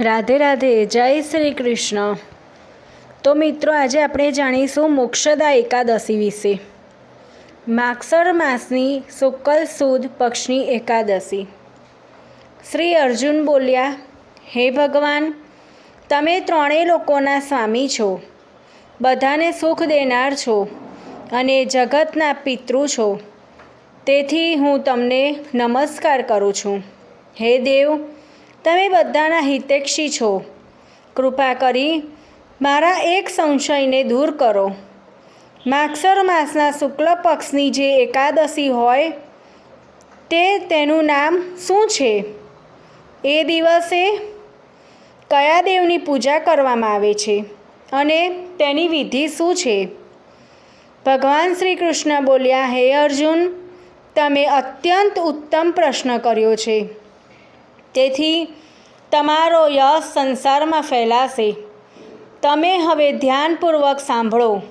રાધે રાધે, જય શ્રી કૃષ્ણ. તો મિત્રો, આજે આપણે જાણીશું મોક્ષદા એકાદશી વિશે. માગસર માસની શુક્લ સુદ પક્ષની એકાદશી. શ્રી અર્જુન બોલ્યા, હે ભગવાન, તમે ત્રણેય લોકોના સ્વામી છો. બધાને સુખ દેનાર છો અને જગતના પિતૃ છો. તેથી હું તમને નમસ્કાર કરું છું. હે દેવ તમે બધાના હિતેક્ષી છો. કૃપા કરી મારા એક સંશયને દૂર કરો. માગસર માસના શુક્લ પક્ષની જે એકાદશી હોય, તે તેનું નામ શું છે? એ દિવસે કયા દેવની પૂજા કરવામાં આવે છે અને તેની વિધિ શું છે? ભગવાન શ્રી કૃષ્ણ બોલ્યા, હે અર્જુન, તમે અત્યંત ઉત્તમ પ્રશ્ન કર્યો છે. તેથી તમારો યશ સંસારમાં ફેલાશે. તમે હવે ધ્યાનપૂર્વક સાંભળો.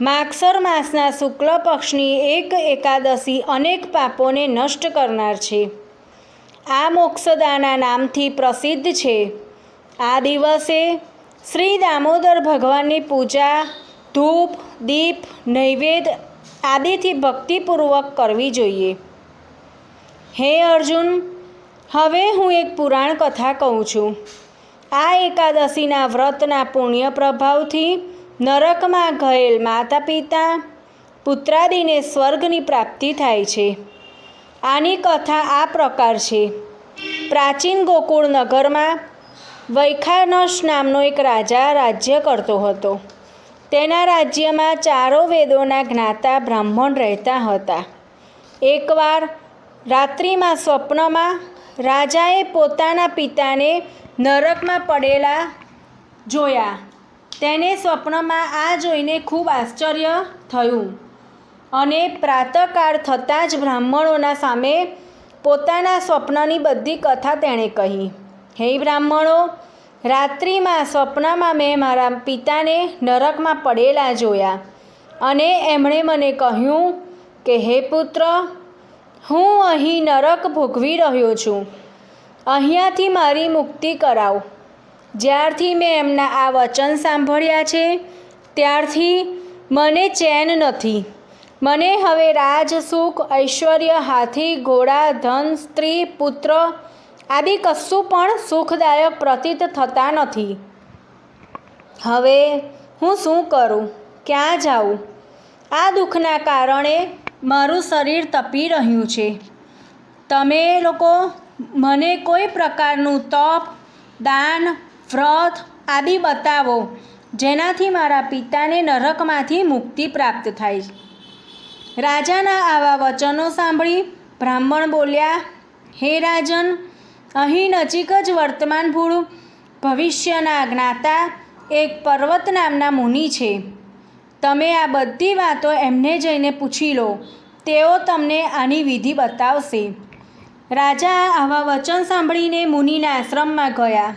માગસર માસના શુક્લ પક્ષની એક એકાદશી અનેક પાપોને નષ્ટ કરનાર છે. આ મોક્ષદાના નામથી પ્રસિદ્ધ છે. આ દિવસે શ્રી દામોદર ભગવાનની પૂજા, ધૂપ, દીપ, નૈવેદ્ય આદિથી ભક્તિપૂર્વક કરવી જોઈએ. હે અર્જુન હવે હું એક પુરાણ કથા કહું છું. આ એકાદશીના વ્રતના પુણ્ય પ્રભાવથી નરકમાં ગયેલ માતા પિતા પુત્રાદિને સ્વર્ગની પ્રાપ્તિ થાય છે. આની કથા આ પ્રકાર છે. પ્રાચીન ગોકુળ નગરમાં વૈખાનશ નામનો એક રાજા રાજ્ય કરતો હતો. તેના રાજ્યમાં ચારો વેદોના જ્ઞાતા બ્રાહ્મણ રહેતા હતા. એકવાર રાત્રિમાં સ્વપ્નમાં રાજાએ પોતાના પિતાને નરકમાં પડેલા જોયા. તેને સ્વપ્નમાં આ જોઈને ખૂબ આશ્ચર્ય થયું અને પ્રાતકાળ થતાં જ બ્રાહ્મણોના સામે પોતાના સ્વપ્નની બધી કથા તેણે કહી. હે બ્રાહ્મણો, રાત્રિમાં સ્વપ્નમાં મેં મારા પિતાને નરકમાં પડેલા જોયા અને એમણે મને કહ્યું કે, હે પુત્ર હું અહીં નરક ભોગવી રહ્યો છું. અહીંયાથી મારી મુક્તિ કરાવ. જ્યારથી મેં એમના આ વચન સાંભળ્યા છે, ત્યારથી મને ચેન નથી. મને હવે રાજ, સુખ, ઐશ્વર્ય, હાથી, ઘોડા, ધન, સ્ત્રી, પુત્ર આદિ કશું પણ સુખદાયક પ્રતીત થતા નથી. હવે હું શું કરું? ક્યાં જાઉં? આ દુઃખના કારણે મારું શરીર તપી રહ્યું છે. તમે લોકો મને કોઈ પ્રકારનું તપ, દાન, વ્રત આદિ બતાવો, જેનાથી મારા પિતાને નરકમાંથી મુક્તિ પ્રાપ્ત થાય. રાજાના આવા વચનો સાંભળી બ્રાહ્મણ બોલ્યા, હે રાજન, અહીં નજીક જ વર્તમાન ભૂળ, ભવિષ્યના જ્ઞાતા એક પર્વત નામના મુનિ છે. તમે આ બધી વાતો એમને જઈને પૂછી લો. તેઓ તમને આની વિધિ બતાવશે. રાજા આવા વચન સાંભળીને મુનિના આશ્રમમાં ગયા.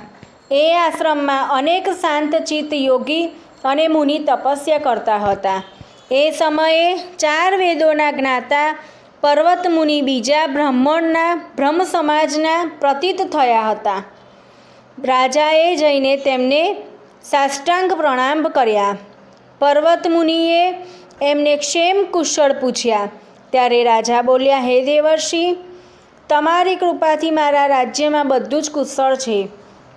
એ આશ્રમમાં અનેક શાંતચિત્ત યોગી અને મુનિ તપસ્યા કરતા હતા. એ સમયે ચાર વેદોના જ્ઞાતા પર્વત મુનિ બીજા બ્રાહ્મણના બ્રહ્મ સમાજના પ્રતીત થયા હતા. રાજાએ જઈને તેમને સાષ્ટાંગ પ્રણામ કર્યા. પર્વત મુનિએ એમને ક્ષેમ કુશળ પૂછ્યા. ત્યારે રાજા બોલ્યા, હે દેવર્ષિ, તમારી કૃપાથી મારા રાજ્યમાં બધું જ કુશળ છે,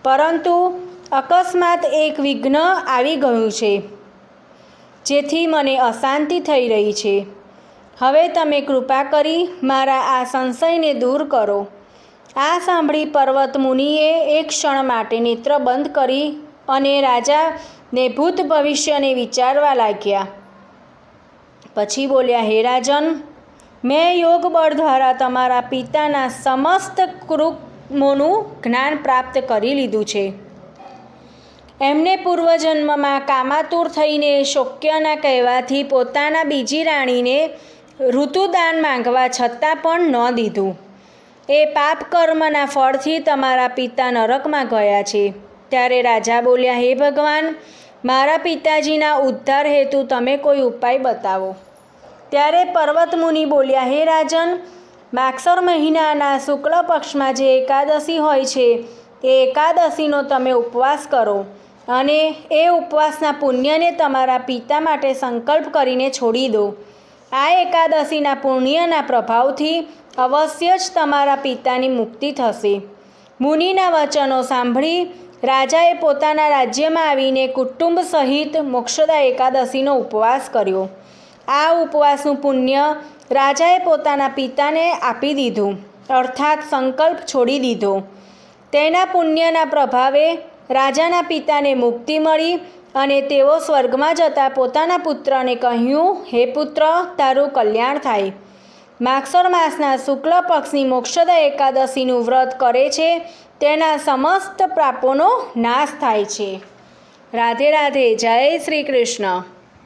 પરંતુ અકસ્માત એક વિઘ્ન આવી ગયું છે, જેથી મને અશાંતિ થઈ રહી છે. હવે તમે કૃપા કરી મારા આ સંશયને દૂર કરો. આ સાંભળી પર્વત મુનિએ એક ક્ષણ માટે નેત્ર બંધ કરી અને રાજાને ભૂત ભવિષ્યને વિચારવા લાગ્યા. પછી બોલ્યા, હે રાજન, મેં યોગ બળ દ્વારા તમારા પિતાના સમસ્ત કૃમોનું જ્ઞાન પ્રાપ્ત કરી લીધું છે. એમને પૂર્વજન્મમાં કામાતુર થઈને શોક્યના કહેવાથી પોતાના બીજી રાણીને ઋતુદાન માંગવા છતાં પણ ન દીધું. એ પાપ કર્મના ફળથી તમારા પિતા નરકમાં ગયા છે. ત્યારે રાજા બોલ્યા, હે ભગવાન મારા પિતાજીના ઉદ્ધાર હેતુ તમે કોઈ ઉપાય બતાવો. ત્યારે પર્વત મુનિ બોલ્યા, હે રાજન, માગસર મહિનાના શુક્લ પક્ષમાં જે એકાદશી હોય છે, તે એકાદશીનો તમે ઉપવાસ કરો અને એ ઉપવાસના પુણ્યને તમારા પિતા માટે સંકલ્પ કરીને છોડી દો. આ એકાદશીના પુણ્યના પ્રભાવથી અવશ્ય જ તમારા પિતાની મુક્તિ થશે. મુનિના વચનો સાંભળી રાજાએ પોતાના રાજ્યમાં આવીને કુટુંબ સહિત મોક્ષદા એકાદશીનો ઉપવાસ કર્યો. આ ઉપવાસનું પુણ્ય રાજાએ પોતાના પિતાને આપી દીધું, અર્થાત સંકલ્પ છોડી દીધો. તેના પુણ્યના પ્રભાવે રાજાના પિતાને મુક્તિ મળી અને તેઓ સ્વર્ગમાં જતા પોતાના પુત્રને કહ્યું, હે પુત્ર, તારું કલ્યાણ થાય. માગસર માસના શુક્લ પક્ષની મોક્ષદા એકાદશીનું વ્રત કરે છે. તેના સમસ્ત પાપોનો નાશ થાય છે. રાધે રાધે જય શ્રી કૃષ્ણ.